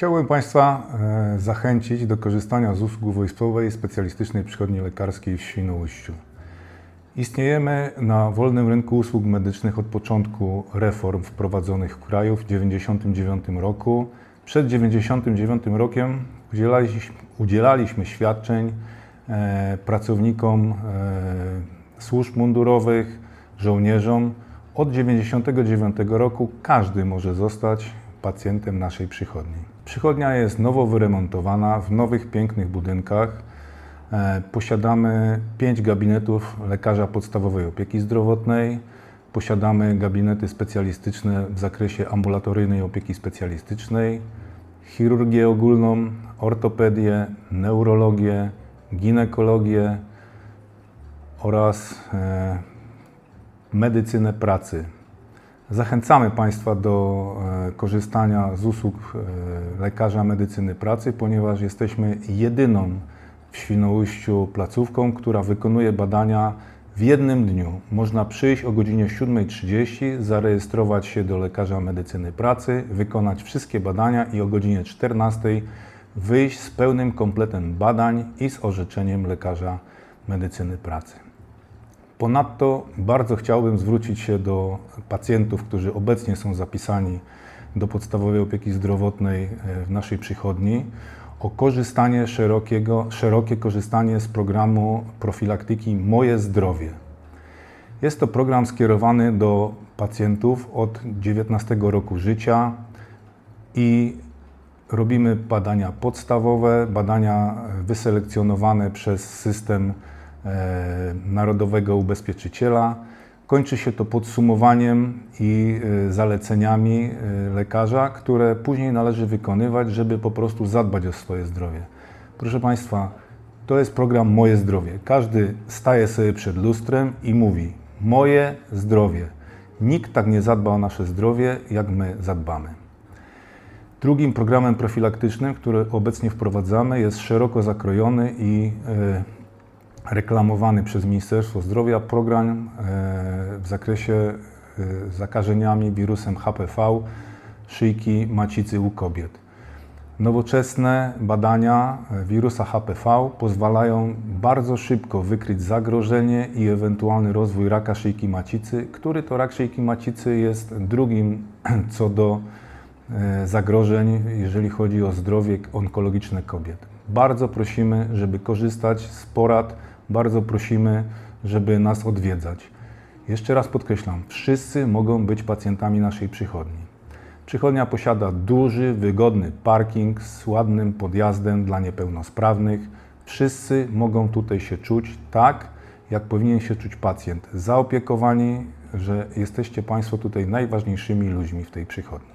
Chciałbym Państwa e, zachęcić do korzystania z usług wojskowej specjalistycznej przychodni lekarskiej w Świnoujściu. Istniejemy na wolnym rynku usług medycznych od początku reform wprowadzonych w kraju w 1999 roku. Przed 1999 rokiem udzielaliśmy, udzielaliśmy świadczeń e, pracownikom e, służb mundurowych, żołnierzom. Od 1999 roku każdy może zostać pacjentem naszej przychodni. Przychodnia jest nowo wyremontowana w nowych, pięknych budynkach. E, Posiadamy pięć gabinetów lekarza podstawowej opieki zdrowotnej. Posiadamy gabinety specjalistyczne w zakresie ambulatoryjnej opieki specjalistycznej, chirurgię ogólną, ortopedię, neurologię, ginekologię oraz e, medycynę pracy. Zachęcamy Państwa do e, korzystania z usług e, lekarza medycyny pracy, ponieważ jesteśmy jedyną w Świnoujściu placówką, która wykonuje badania w jednym dniu. Można przyjść o godzinie 7.30, zarejestrować się do lekarza medycyny pracy, wykonać wszystkie badania i o godzinie 14.00 wyjść z pełnym kompletem badań i z orzeczeniem lekarza medycyny pracy. Ponadto bardzo chciałbym zwrócić się do pacjentów, którzy obecnie są zapisani do podstawowej opieki zdrowotnej e, w naszej przychodni o korzystanie szerokiego, szerokie korzystanie z programu profilaktyki Moje Zdrowie. Jest to program skierowany do pacjentów od 19 roku życia i robimy badania podstawowe, badania wyselekcjonowane przez system Narodowego Ubezpieczyciela. Kończy się to podsumowaniem i e, zaleceniami e, lekarza, które później należy wykonywać, żeby po prostu zadbać o swoje zdrowie. Proszę Państwa, to jest program Moje Zdrowie. Każdy staje sobie przed lustrem i mówi: Moje zdrowie. Nikt tak nie zadba o nasze zdrowie, jak my zadbamy. Drugim programem profilaktycznym, który obecnie wprowadzamy, jest szeroko zakrojony i e, reklamowany przez Ministerstwo Zdrowia program e, w zakresie e, zakażeniami wirusem HPV szyjki macicy u kobiet. Nowoczesne badania e, wirusa HPV pozwalają bardzo szybko wykryć zagrożenie i ewentualny rozwój raka szyjki macicy, który to rak szyjki macicy jest drugim co do zagrożeń, jeżeli chodzi o zdrowie onkologiczne kobiet. Bardzo prosimy, żeby korzystać z porad, bardzo prosimy, żeby nas odwiedzać. Jeszcze raz podkreślam, wszyscy mogą być pacjentami naszej przychodni. Przychodnia posiada duży, wygodny parking z ładnym podjazdem dla niepełnosprawnych. Wszyscy mogą tutaj się czuć tak, jak powinien się czuć pacjent. Zaopiekowani, że jesteście Państwo tutaj najważniejszymi ludźmi w tej przychodni.